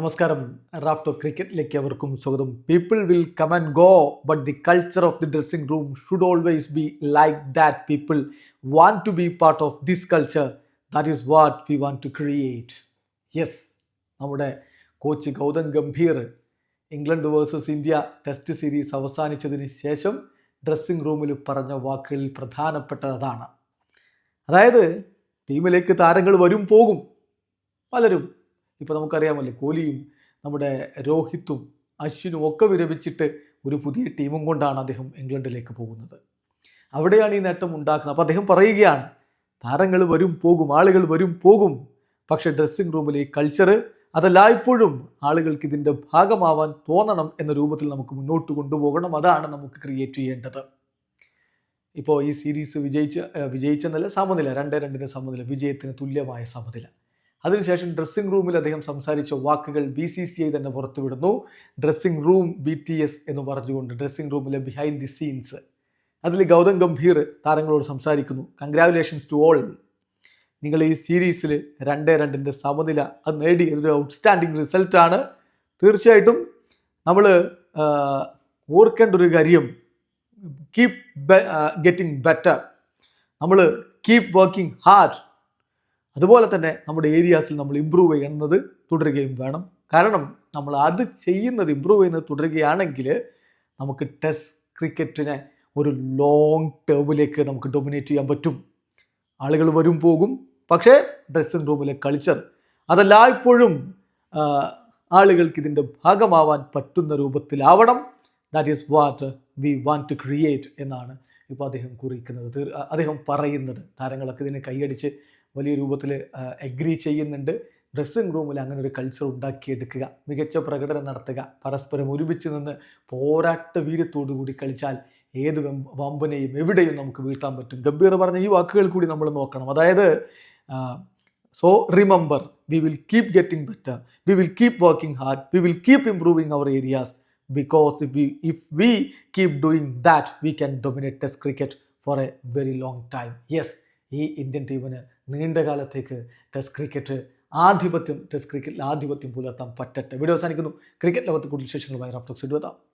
നമസ്കാരം. റാഫ്റ്റോ ക്രിക്കറ്റിലേക്ക് അവർക്കും സ്വാഗതം. People will come and go but the culture of the dressing room should always be like that people want to be part of this culture that is what we want to create yes നമ്മുടെ coach Gautam Gambhir England versus India test series അവസാനിച്ചതിന് ശേഷം dressing റൂമിൽ പറഞ്ഞ വാക്കുകളിൽ പ്രധാനപ്പെട്ടതാണ്. അതായത് ടീമിലേക്ക് താരങ്ങൾ വരും പോകും. പലരും ഇപ്പോൾ നമുക്കറിയാമല്ലോ കോഹ്ലിയും നമ്മുടെ രോഹിത്തും അശ്വിനും ഒക്കെ വിരമിച്ചിട്ട് ഒരു പുതിയ ടീമും കൊണ്ടാണ് അദ്ദേഹം ഇംഗ്ലണ്ടിലേക്ക് പോകുന്നത്. അവിടെയാണ് ഈ നേട്ടം ഉണ്ടാക്കുന്നത്. അപ്പോൾ അദ്ദേഹം പറയുകയാണ് താരങ്ങൾ വരും പോകും ആളുകൾ വരും പോകും. പക്ഷേ ഡ്രസ്സിംഗ് റൂമിലെ ഈ കൾച്ചർ അതെല്ലായ്പ്പോഴും ആളുകൾക്ക് ഇതിന്റെ ഭാഗമാവാൻ തോന്നണം എന്ന രൂപത്തിൽ നമുക്ക് മുന്നോട്ട് കൊണ്ടുപോകണം. അതാണ് നമുക്ക് ക്രിയേറ്റ് ചെയ്യേണ്ടത്. ഇപ്പോൾ ഈ സീരീസ് വിജയിച്ച് വിജയിച്ചെന്നല്ല സമനില രണ്ട് രണ്ടിന് സമനില വിജയത്തിന് തുല്യമായ സമനില. അതിനുശേഷം ഡ്രസ്സിംഗ് റൂമിൽ അദ്ദേഹം സംസാരിച്ച വാക്കുകൾ ബി സി സി ഐ തന്നെ പുറത്തുവിടുന്നു. Dressing room B T S എന്ന് പറഞ്ഞുകൊണ്ട് ഡ്രസ്സിംഗ് റൂമിലെ ബിഹൈൻഡ് ദി സീൻസ് അതിൽ ഗൗതം ഗംഭീർ താരങ്ങളോട് സംസാരിക്കുന്നു. കൺഗ്രാറ്റുലേഷൻസ് ടു ഓൾ നിങ്ങൾ ഈ സീരീസിൽ രണ്ടേ രണ്ടിന്റെ സമനില അത് നേടി അതൊരു ഔട്ട്സ്റ്റാൻഡിങ് റിസൾട്ടാണ് തീർച്ചയായിട്ടും നമ്മൾ ഓർക്കേണ്ട ഒരു കാര്യം കീപ് ഗെറ്റിംഗ് ബെറ്റർ നമ്മൾ കീപ് വർക്കിംഗ് ഹാർഡ് അതുപോലെ തന്നെ നമ്മുടെ ഏരിയാസിൽ നമ്മൾ ഇമ്പ്രൂവ് ചെയ്യുന്നത് തുടരുകയും വേണം. കാരണം നമ്മൾ അത് ചെയ്യുന്നത് ഇമ്പ്രൂവ് ചെയ്യുന്നത് തുടരുകയാണെങ്കിൽ നമുക്ക് ടെസ്റ്റ് ക്രിക്കറ്റിനെ ഒരു ലോങ് ടേമിലേക്ക് നമുക്ക് ഡൊമിനേറ്റ് ചെയ്യാൻ പറ്റും. ആളുകൾ വരും പോകും. പക്ഷേ ഡ്രസ്സിംഗ് റൂമിലെ കൾച്ചർ അതെല്ലായ്പ്പോഴും ആളുകൾക്ക് ഇതിന്റെ ഭാഗമാവാൻ പറ്റുന്ന രൂപത്തിലാവണം. That is what we want to create എന്നാണ് ഇപ്പോൾ അദ്ദേഹം കുറിക്കുന്നത്. അദ്ദേഹം പറയുന്നത്. താരങ്ങളൊക്കെ ഇതിനെ കൈയടിച്ച് വലിയ രൂപത്തിൽ എഗ്രി ചെയ്യുന്നുണ്ട്. ഡ്രസ്സിംഗ് റൂമിൽ അങ്ങനെ ഒരു കൾച്ചർ ഉണ്ടാക്കിയെടുക്കുക മികച്ച പ്രകടനം നടത്തുക പരസ്പരം ഒരുമിച്ച് നിന്ന് പോരാട്ട വീര്യത്തോടു കൂടി കളിച്ചാൽ ഏത് വമ്പനെയും എവിടെയും നമുക്ക് വീഴ്ത്താൻ പറ്റും. ഗംഭീർ പറഞ്ഞ ഈ വാക്കുകൾ കൂടി നമ്മൾ നോക്കണം. അതായത് so remember we will keep getting better we will keep working hard we will keep improving our areas because if we if we keep doing that we can dominate test cricket for a very long time yes ഈ Indian ടീമിന് നീണ്ട കാലത്തേക്ക് test cricket ആധിപത്യം test ക്രിക്കറ്റിൽ ആധിപത്യം പുലർത്താൻ പറ്റട്ടെ. Video അവസാനിക്കുന്നു. ക്രിക്കറ്റ് ലോകത്ത് കൂടുതൽ വിശേഷങ്ങളുമായി റഫ്റ്റോക്സ് ഇടുവെത്താം